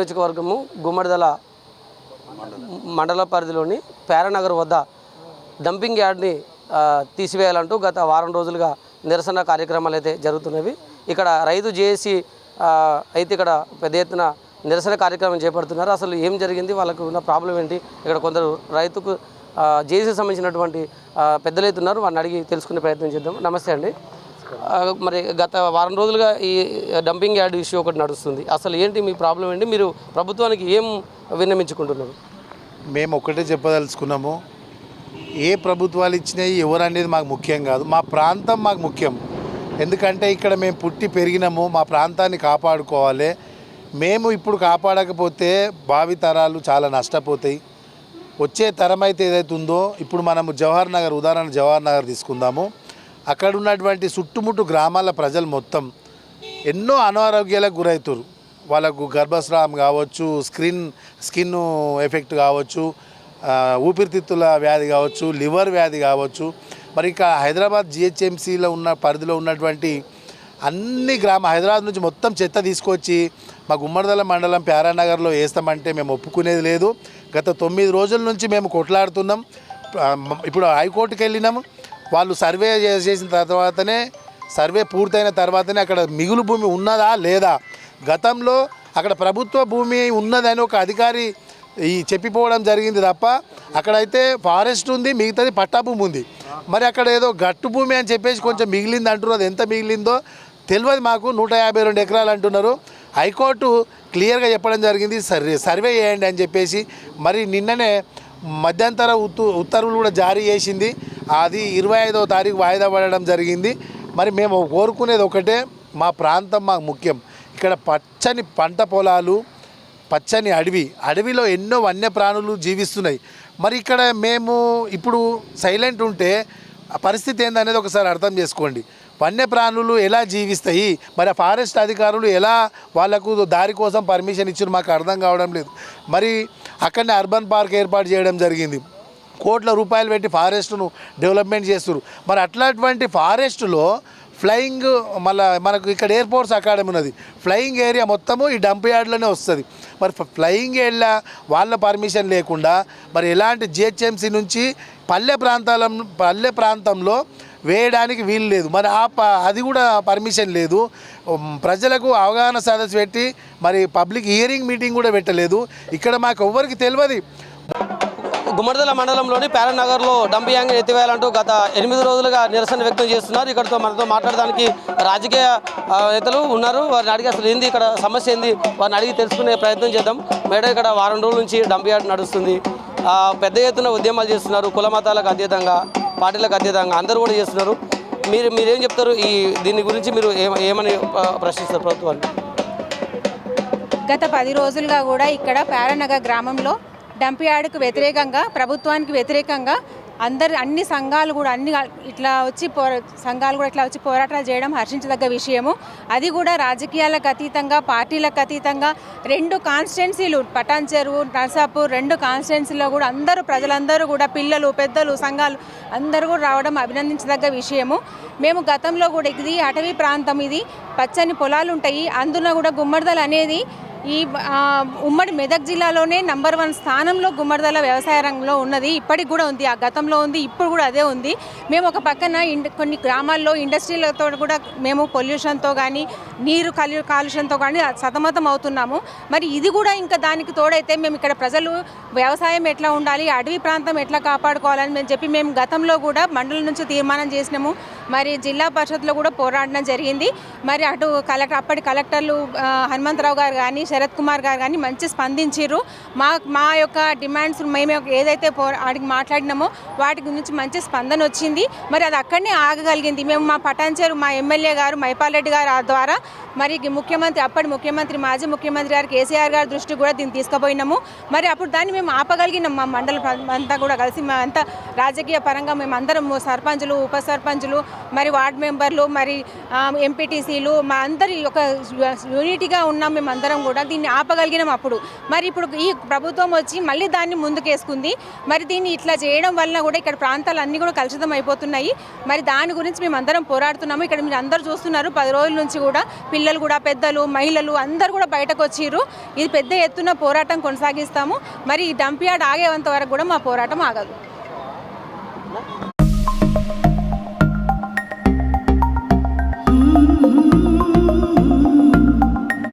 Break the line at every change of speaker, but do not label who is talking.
నియోజకవర్గము గుమ్మడిదల మండల పరిధిలోని పేరనగర్ వద్ద డంపింగ్ యార్డ్ని తీసివేయాలంటూ గత వారం రోజులుగా నిరసన కార్యక్రమాలు అయితే జరుగుతున్నవి. ఇక్కడ రైతు జేఏసీ అయితే ఇక్కడ పెద్ద ఎత్తున నిరసన కార్యక్రమం చేపడుతున్నారు. అసలు ఏం జరిగింది? వాళ్ళకు ఉన్న ప్రాబ్లం ఏంటి? ఇక్కడ కొందరు రైతుకు జేసీకి సంబంధించినటువంటి పెద్దలు అయితే ఉన్నారు. వారిని అడిగి తెలుసుకునే ప్రయత్నం చేద్దాం. నమస్తే అండి. మరి గత వారం రోజులుగా ఈ డంపింగ్ యార్డ్ ఇష్యూ ఒకటి నడుస్తుంది. అసలు ఏంటి మీ ప్రాబ్లం ఏంటి? మీరు ప్రభుత్వానికి ఏం విన్నమించుకుంటున్నారు
మేము ఒక్కటే చెప్పదలుచుకున్నాము. ఏ ప్రభుత్వాలు ఇచ్చినాయి ఎవరు అనేది మాకు ముఖ్యం కాదు. మా ప్రాంతం మాకు ముఖ్యం. ఎందుకంటే ఇక్కడ మేము పుట్టి పెరిగినాము. మా ప్రాంతాన్ని కాపాడుకోవాలి. మేము ఇప్పుడు కాపాడకపోతే భావితరాలు చాలా నష్టపోతాయి. వచ్చే తరం అయితే ఏదైతే ఉందో ఇప్పుడు మనము జవహర్ నగర్ ఉదాహరణ జవహర్ నగర్ తీసుకుందాము. అక్కడ ఉన్నటువంటి చుట్టుముట్టు గ్రామాల ప్రజలు మొత్తం ఎన్నో అనారోగ్యాలకు గురవుతారు వాళ్ళకు గర్భస్రావం కావచ్చు స్క్రీన్ స్కిన్ ఎఫెక్ట్ కావచ్చు ఊపిరితిత్తుల వ్యాధి కావచ్చు లివర్ వ్యాధి కావచ్చు. మరి ఇక హైదరాబాద్ జిహెచ్ఎంసీలో ఉన్న పరిధిలో ఉన్నటువంటి అన్ని గ్రామ హైదరాబాద్ నుంచి మొత్తం చెత్త తీసుకొచ్చి మా గుమ్మడిదల మండలం ప్యారానగర్లో వేస్తామంటే మేము ఒప్పుకునేది లేదు. గత తొమ్మిది రోజుల నుంచి మేము కొట్లాడుతున్నాం. ఇప్పుడు హైకోర్టుకి వెళ్ళినాము వాళ్ళు సర్వే చేసిన తర్వాతనే సర్వే పూర్తయిన తర్వాతనే అక్కడ మిగులు భూమి ఉన్నదా లేదా? గతంలో అక్కడ ప్రభుత్వ భూమి ఉన్నదని ఒక అధికారి ఈ చెప్పిపోవడం జరిగింది తప్ప అక్కడైతే ఫారెస్ట్ ఉంది మిగతాది పట్టా భూమి ఉంది. మరి అక్కడ ఏదో గట్టు భూమి అని చెప్పేసి కొంచెం మిగిలింది అంటున్నారు. అది ఎంత మిగిలిందో తెలియదు మాకు. నూట యాభై రెండు ఎకరాలు అంటున్నారు. హైకోర్టు క్లియర్గా చెప్పడం జరిగింది. సర్వే సర్వే చేయండి అని చెప్పేసి మరి నిన్ననే మధ్యంతర ఉత్తర్వులు కూడా జారీ చేసింది. అది ఇరవై ఐదవ తారీఖు వాయిదా పడడం జరిగింది. మరి మేము కోరుకునేది ఒకటే మా ప్రాంతం మాకు ముఖ్యం. ఇక్కడ పచ్చని పంట పొలాలు పచ్చని అడవి అడవిలో ఎన్నో వన్యప్రాణులు జీవిస్తున్నాయి. మరి ఇక్కడ మేము ఇప్పుడు సైలెంట్ ఉంటే ఆ పరిస్థితి ఏందనేది ఒకసారి అర్థం చేసుకోండి. వన్యప్రాణులు ఎలా జీవిస్తాయి? మరి ఆ ఫారెస్ట్ అధికారులు ఎలా వాళ్ళకు దారి కోసం పర్మిషన్ ఇచ్చారు మాకు అర్థం కావడం లేదు. మరి అక్కడనే అర్బన్ పార్క్ ఏర్పాటు చేయడం జరిగింది. కోట్ల రూపాయలు పెట్టి ఫారెస్ట్ను డెవలప్మెంట్ చేస్తారు మరి అట్లాంటి ఫారెస్ట్లో ఫ్లయింగ్ మళ్ళీ మనకు ఇక్కడ ఎయిర్ ఫోర్స్ అకాడమీ ఉన్నది. ఫ్లయింగ్ ఏరియా మొత్తము ఈ డంప్ యార్డ్లోనే వస్తుంది. మరి ఫ్లయింగ్ ఏరియా వాళ్ళ పర్మిషన్ లేకుండా మరి ఎలాంటి జిహెచ్ఎంసీ నుంచి పల్లె ప్రాంతాల పల్లె ప్రాంతంలో వేయడానికి వీలు లేదు. మరి ఆ ప అది కూడా పర్మిషన్ లేదు. ప్రజలకు అవగాహన సదస్సు పెట్టి మరి పబ్లిక్ హియరింగ్ మీటింగ్ కూడా పెట్టలేదు. ఇక్కడ మాకు ఎవ్వరికి తెలియదు
గుమ్మడిదల మండలంలోని పేరనగర్లో డంపింగ్ ఎత్తివేయాలంటూ గత ఎనిమిది రోజులుగా నిరసన వ్యక్తం చేస్తున్నారు. ఇక్కడతో మనతో మాట్లాడడానికి రాజకీయ నేతలు ఉన్నారు. వారిని అడిగి అసలు ఏంది ఇక్కడ సమస్య ఏంది? వారిని అడిగి తెలుసుకునే ప్రయత్నం చేద్దాం. మేడం ఇక్కడ వారం రోజుల నుంచి డంప్ యార్డ్ నడుస్తుంది పెద్ద ఎత్తున ఉద్యమాలు చేస్తున్నారు. కుల మతాలకు అతీతంగా పార్టీలకు అతీతంగా అందరూ కూడా చేస్తున్నారు. మీరు మీరేం చెప్తారు? ఈ దీని గురించి మీరు ఏమని ప్రశ్నిస్తారు ప్రభుత్వాన్ని?
గత పది రోజులుగా కూడా ఇక్కడ పారనగర్ గ్రామంలో డంప్ యార్డుకు వ్యతిరేకంగా ప్రభుత్వానికి వ్యతిరేకంగా అందరు అన్ని సంఘాలు కూడా అన్ని ఇట్లా వచ్చి పోరా సంఘాలు కూడా ఇట్లా వచ్చి పోరాటాలు చేయడం హర్షించదగ్గ విషయము. అది కూడా రాజకీయాలకు అతీతంగా పార్టీలకు అతీతంగా రెండు కాన్స్టిట్యున్సీలు పటాన్ చెరువు నర్సాపూర్ రెండు కాన్స్టిట్యున్సీలో కూడా అందరూ ప్రజలందరూ కూడా పిల్లలు పెద్దలు సంఘాలు అందరూ కూడా రావడం అభినందించదగ్గ విషయము. మేము గతంలో కూడా ఇది అటవీ ప్రాంతం ఇది. పచ్చని పొలాలు ఉంటాయి. అందులో కూడా గుమ్మడిదల అనేది ఈ ఉమ్మడి మెదక్ జిల్లాలోనే నంబర్ వన్ స్థానంలో గుమ్మడిదల వ్యవసాయ రంగంలో ఉన్నది. ఇప్పటికి కూడా ఉంది. ఆ గతంలో ఉంది. ఇప్పుడు కూడా అదే ఉంది. మేము ఒక పక్కన కొన్ని గ్రామాల్లో ఇండస్ట్రీలతో కూడా మేము పొల్యూషన్తో కానీ నీరు కలు కాలుష్యంతో కానీ సతమతం అవుతున్నాము. మరి ఇది కూడా ఇంకా దానికి తోడైతే మేము ఇక్కడ ప్రజలు వ్యవసాయం ఎట్లా ఉండాలి అడవి ప్రాంతం ఎట్లా కాపాడుకోవాలని మేము చెప్పి మేము గతంలో కూడా మండలం నుంచి తీర్మానం చేసినాము. మరి జిల్లా పరిషత్లో కూడా పోరాడడం జరిగింది. మరి అటు కలెక్టర్ అప్పటి కలెక్టర్లు హనుమంతరావు గారు కానీ శరత్ కుమార్ గారు కానీ మంచి స్పందించారు మా మా యొక్క డిమాండ్స్ మేము ఏదైతే పో అడిగి మాట్లాడినామో వాటి గురించి మంచి స్పందన వచ్చింది. మరి అది అక్కడనే ఆగగలిగింది. మేము మా పటాన్చేరు మా ఎమ్మెల్యే గారు మైపాల్ రెడ్డి గారు ఆ ద్వారా మరి ముఖ్యమంత్రి అప్పటి ముఖ్యమంత్రి మాజీ ముఖ్యమంత్రి గారు కేసీఆర్ గారి దృష్టి కూడా దీన్ని తీసుకుపోయినాము. మరి అప్పుడు దాన్ని మేము ఆపగలిగినాం మా మండల అంతా కూడా కలిసి మా అంతా రాజకీయ పరంగా మేము అందరం సర్పంచులు ఉప సర్పంచులు మరి వార్డ్ మెంబర్లు మరి ఎంపీటీసీలు మా అందరి ఒక యూనిటీగా ఉన్నాం మేము అందరం కూడా. కూడా దీన్ని ఆపగలిగినాం అప్పుడు. మరి ఇప్పుడు ఈ ప్రభుత్వం వచ్చి మళ్ళీ దాన్ని ముందుకేసుకుంది. మరి దీన్ని ఇట్లా చేయడం వలన కూడా ఇక్కడ ప్రాంతాలు అన్నీ కూడా కలుషితం అయిపోతున్నాయి. మరి దాని గురించి మేము అందరం పోరాడుతున్నాము. ఇక్కడ మీరు అందరూ చూస్తున్నారు పది రోజుల నుంచి కూడా పిల్లలు కూడా పెద్దలు మహిళలు అందరూ కూడా బయటకు వచ్చిర్రు ఇది పెద్ద ఎత్తున పోరాటం కొనసాగిస్తాము. మరి ఈ డంప్ యార్డ్ ఆగేంత వరకు కూడా మా పోరాటం ఆగదు.